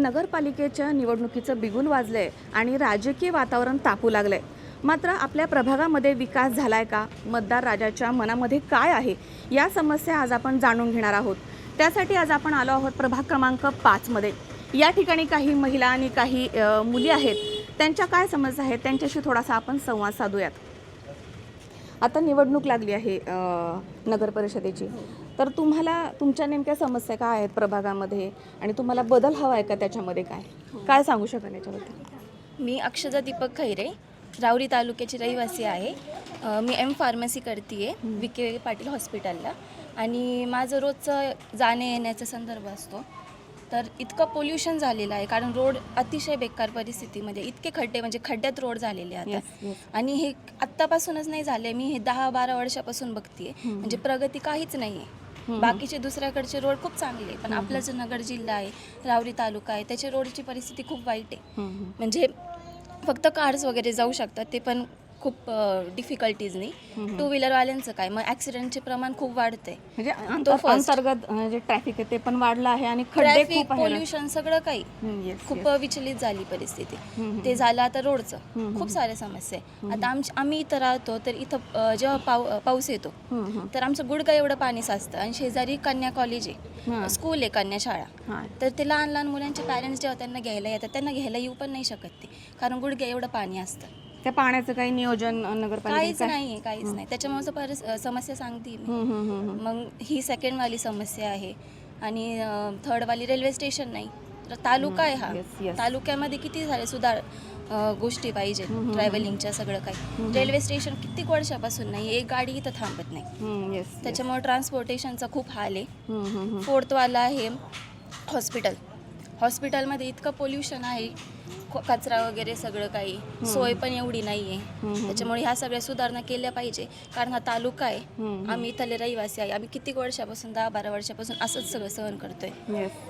नगरपालिकेच्या निवडणुकीचं बिगुल वाजलंय आणि राजकीय वातावरण तापू लागलंय. मात्र आपल्या प्रभागामध्ये विकास झालाय का? मतदार राजाच्या मनामध्ये काय आहे? या समस्या आज आपण जाणून घेणार आहोत. त्यासाठी आज आपण आलो आहोत प्रभाग क्रमांक पाचमध्ये या ठिकाणी काही महिला आणि काही मुली आहेत. त्यांच्या काय समस्या आहेत? त्यांच्याशी थोडासा आपण संवाद साधूयात. आता निवडणूक लागली आहे अ, नगर परिषदेची. तर तुम्हाला तुमच्या नेमक्या समस्या काय आहेत प्रभागामध्ये? आणि तुम्हाला बदल हवा आहे का त्याच्यामध्ये काय? काय सांगू शकाल याच्याबद्दल? मी अक्षदा दीपक खैरे राऊरी तालुक्याची रहिवासी आहे. मी एम फार्मसी करते आहे विके पाटील हॉस्पिटलला आणि माझं रोजचं जाणे येण्याचा संदर्भ असतो. तर इतकं पोल्युशन झालेलं आहे. कारण रोड अतिशय बेकार परिस्थितीमध्ये इतके खड्डे म्हणजे खड्ड्यात रोड झालेले आता yes. आणि हे आत्तापासूनच नाही झाले मी हे दहा बारा वर्षापासून बघतेय. म्हणजे प्रगती काहीच नाही आहे बाकीचे दुसऱ्याकडचे रोड खूप चांगले पण आपला जो नगर जिल्हा आहे रावरी तालुका आहे त्याच्या रोडची परिस्थिती खूप वाईट आहे. म्हणजे फक्त कार्स वगैरे जाऊ शकतात ते पण खूप डिफिकल्टीजनी टू व्हीलरवाल्यांचं काय मग ॲक्सिडेंटचे प्रमाण खूप वाढतंय म्हणजे तो अंतर- first. अंतर्गत अ, जे ट्रॅफिक आहे ते पण वाढलं आहे आणि खड्डे ट्रॅफिक खूप आहे पोल्युशन सगळं काही खूप. विचलित झाली परिस्थिती. ते झालं आता रोडचं हम्म. खूप साऱ्या समस्या आहे आता आमच्या आम्ही इथं राहतो तर इथं अ, जेव्हा पाव अ, पाऊस येतो. तर आमचं गुडगा एवढं पाणी साचतं आणि शेजारी कन्या कॉलेज. आहे स्कूल आहे कन्या शाळा. तर ते लहान लहान मुलांचे पॅरेंट्स जेव्हा त्यांना घ्यायला येतात त्यांना घ्यायला येऊ पण नाही शकत ते कारण गुडघ्या एवढं पाणी असतं त्या पाण्याचं काही नियोजन नगरपालिकेचं काहीच आहे? नाही काहीच नाही. त्याच्यामुळे अ, समस्या सांगते मी. हम्म, हम्म, हम्म, हम्म. मग ही सेकंडवाली समस्या आहे. आणि अ, थर्डवाली रेल्वे स्टेशन नाही. तर तालुका आहे हा. Yes. तालुक्यामध्ये किती सारे सुधार अ, गोष्टी पाहिजेत. ट्रॅव्हलिंगच्या सगळं काही. रेल्वे स्टेशन कित्येक वर्षापासून नाही. एक गाडी इथं थांबत नाही. हम्म, yes, yes. त्याच्यामुळे ट्रान्सपोर्टेशनचा खूप हाल आहे. हम्म, हम्म, हम्म. फोर्थवाला आहे हॉस्पिटल हॉस्पिटलमध्ये इतकं पोल्युशन आहे क- कचरा वगैरे सगळं काही. सोय पण एवढी नाही आहे त्याच्यामुळे ह्या सगळ्या सुधारणा केल्या पाहिजे. कारण हा तालुका आहे. आम्ही इथले रहिवासी आहे. आम्ही कित्येक वर्षापासून दहा बारा वर्षापासून असंच सगळं सहन करतोय.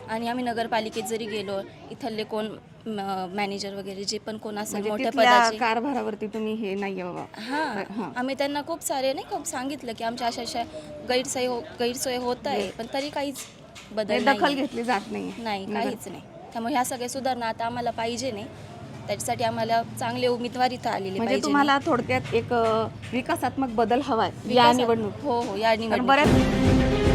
आणि आम्ही नगरपालिकेत जरी गेलो इथले कोण मॅनेजर वगैरे जे पण कोण असेल म्हणजे मोठ्या तिथल्या पदाचे कारभारावरती तुम्ही हे नाहीये बाबा. हां. हां. आम्ही त्यांना खूप सारे नाही खूप सांगितलं की आमच्या अशा अशा गैरसोय हो गैरसोय होत आहे. पण तरी काहीच बदल म्हणजे दखल. घेतली जात नाहीये. नाही नगर- काहीच नाही. त्यामुळे ह्या सगळ्या सुधारणा आता आम्हाला पाहिजे नाही. त्याच्यासाठी आम्हाला चांगले उमेदवार इथं आलेले म्हणजे पाहिजे तुम्हाला थोडक्यात एक अ, विकासात्मक बदल हवाय या विकासात- निवडणूक हो हो या कारण निवडणूक बऱ्याच